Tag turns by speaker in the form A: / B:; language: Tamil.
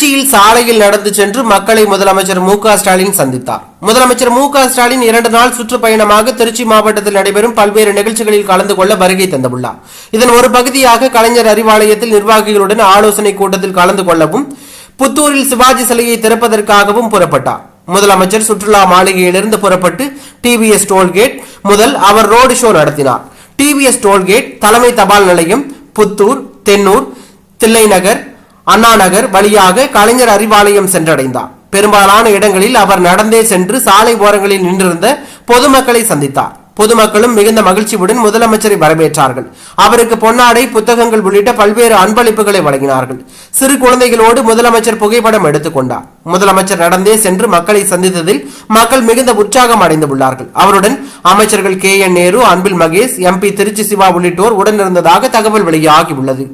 A: திருச்சியில் சாலையில் நடந்து சென்று மக்களை முதலமைச்சர் மு ஸ்டாலின் சந்தித்தார். முதலமைச்சர் மு ஸ்டாலின் இரண்டு நாள் சுற்றுப்பயணமாக திருச்சி மாவட்டத்தில் நடைபெறும் பல்வேறு நிகழ்ச்சிகளில் கலந்து கொள்ள வருகை தந்துள்ளார். இதன் ஒரு பகுதியாக கலைஞர் அறிவாலயத்தில் நிர்வாகிகளுடன் ஆலோசனை கூட்டத்தில் கலந்து கொள்ளவும் புத்தூரில் சிவாஜி சிலையை திறப்பதற்காகவும் புறப்பட்டார். முதலமைச்சர் சுற்றுலா மாளிகையிலிருந்து புறப்பட்டு டிவிஎஸ் டோல்கேட் முதல் அவர் ரோடு ஷோ நடத்தினார். டிவிஎஸ் டோல்கேட் தலைமை தபால் நிலையம் புத்தூர் தென்னூர் தில்லைநகர் அண்ணா நகர் வழியாக கலைஞர் அறிவாலயம் சென்றடைந்தார். பெரும்பாலான இடங்களில் அவர் நடந்தே சென்று சாலை ஓரங்களில் நின்றிருந்த பொதுமக்களை சந்தித்தார். பொதுமக்களும் மிகுந்த மகிழ்ச்சியுடன் முதலமைச்சரை வரவேற்றார்கள். அவருக்கு பொன்னாடை புத்தகங்கள் உள்ளிட்ட பல்வேறு அன்பளிப்புகளை வழங்கினார்கள். சிறு குழந்தைகளோடு முதலமைச்சர் புகைப்படம் எடுத்துக்கொண்டார் முதலமைச்சர் நடந்தே சென்று மக்களை சந்தித்ததில் மக்கள் மிகுந்த உற்சாகம் அடைந்துள்ளார்கள். அவருடன் அமைச்சர்கள் K N Nehru Anbil Mahesh MP Tiruchi Siva உள்ளிட்டோர் உடனிருந்ததாக தகவல் வெளியாகியுள்ளது.